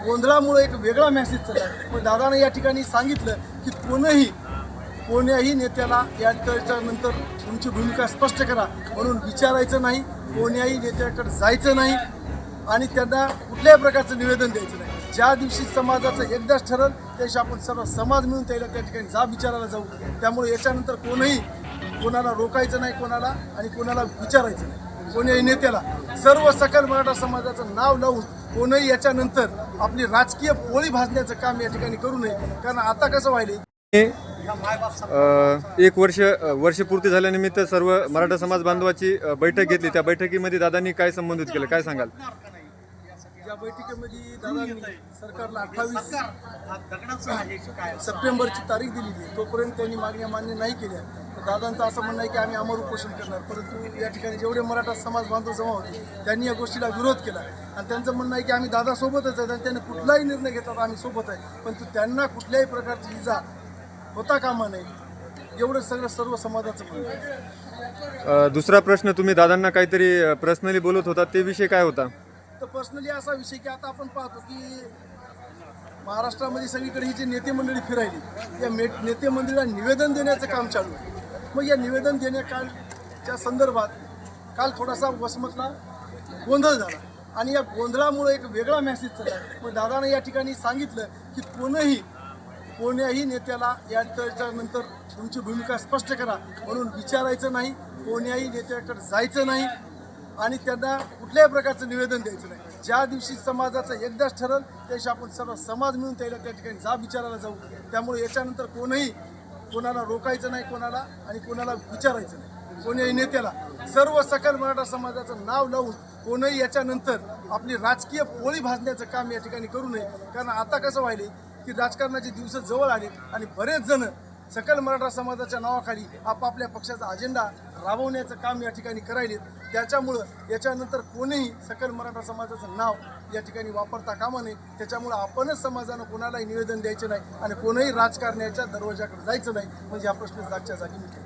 गोंधळामुळे एक वेगळा मेसेज चालला. पण दादानं या ठिकाणी सांगितलं की कोणीही कोण्याही नेत्याला या नंतर तुमची भूमिका स्पष्ट करा. म्हणून विचारायचं नाही कोण्याही नेत्याकडे जायचं नाही आणि त्यांना कुठल्याही प्रकारचं निवेदन द्यायचं नाही. ज्या दिवशी समाजाचं एकदाच ठरल त्या दिवशी आपण सर्व समाज मिळून त्याला त्या ठिकाणी जा विचारायला जाऊ. त्यामुळे याच्यानंतर कोणीही कोणाला रोकायचं नाही कोणाला आणि कोणाला विचारायचं नाही. कोण्याही नेत्याला सर्व सकल मराठा समाजाचं नाव लावून कोणीही याच्यानंतर आपली राजकीय पोळी भाजण्याचं काम या ठिकाणी करू नये. कारण आता कसं व्हायले एक वर्ष वर्षपूर्ती झाल्यानिमित्त सर्व मराठा समाज बांधवाची बैठक घेतली. त्या बैठकीमध्ये दादांनी काय संबोधित केलं? काय सांगाल? या बैठकीमध्ये दादांनी सरकारला अठ्ठावीस सप्टेंबरची तारीख दिलेली आहे. तोपर्यंत त्यांनी मागण्या मान्य नाही केल्या. दादांचं असं म्हणणं आहे की आम्ही अमर उपोषण करणार. परंतु या ठिकाणी जेवढे मराठा समाज बांधव जमा होते त्यांनी या गोष्टीला विरोध केला. आणि त्यांचं म्हणणं आहे की आम्ही दादा सोबतच आहेत आणि त्यांनी कुठलाही निर्णय घेतात आम्ही सोबत आहे. पण त्यांना कुठल्याही प्रकारची इजा होता कामा नये. एवढं सगळं सर्व समाजाचं म्हणणं दुसरा प्रश्न तुम्ही दादांना काहीतरी पर्सनली बोलत होता ते विषय काय होता? तर पर्सनली असा विषय की आता आपण पाहतो की महाराष्ट्रामध्ये सगळीकडे ही जी नेते मंडळी फिरायली या नेते मंडळीला निवेदन देण्याचं काम चालू आहे. मग या निवेदन देण्याकालच्या संदर्भात काल थोडासा वसमतला गोंधळ झाला. आणि या गोंधळामुळे एक वेगळा मेसेज चालला. मग दादानं या ठिकाणी सांगितलं की कोणही कोण्याही नेत्याला याच्या नंतर तुमची भूमिका स्पष्ट करा म्हणून विचारायचं नाही कोण्याही नेत्याकडे जायचं नाही आणि त्यांना कुठल्याही प्रकारचं निवेदन द्यायचं नाही. ज्या दिवशी समाजाचं एकदाच ठरल त्या दिवशी आपण सर्व समाज मिळून त्याला त्या ठिकाणी जा विचारायला जाऊ. त्यामुळे याच्यानंतर कोणही कोणाला रोकायचं नाही कोणाला आणि कोणाला विचारायचं नाही. कोण्याही नेत्याला सर्व सकल मराठा समाजाचं नाव लावून कोणही याच्यानंतर आपली राजकीय पोळी भाजण्याचं काम या ठिकाणी करू नये. कारण आता कसं व्हायले की राजकारणाचे दिवस जवळ आले आणि बरेच जण सकल मराठा समाजाच्या नावाखाली आपापल्या पक्षाचा अजेंडा राबवण्याचं काम या ठिकाणी करायले त्याच्यामुळं याच्यानंतर कोणीही सकल मराठा समाजाचं नाव या ठिकाणी वापरता कामा नये. त्याच्यामुळं आपणच समाजानं कोणालाही निवेदन द्यायचे नाही आणि कोणीही राजकारण्याच्या दरवाजाकडे जायचं नाही. म्हणजे हा प्रश्न जागच्या जागी मिळतो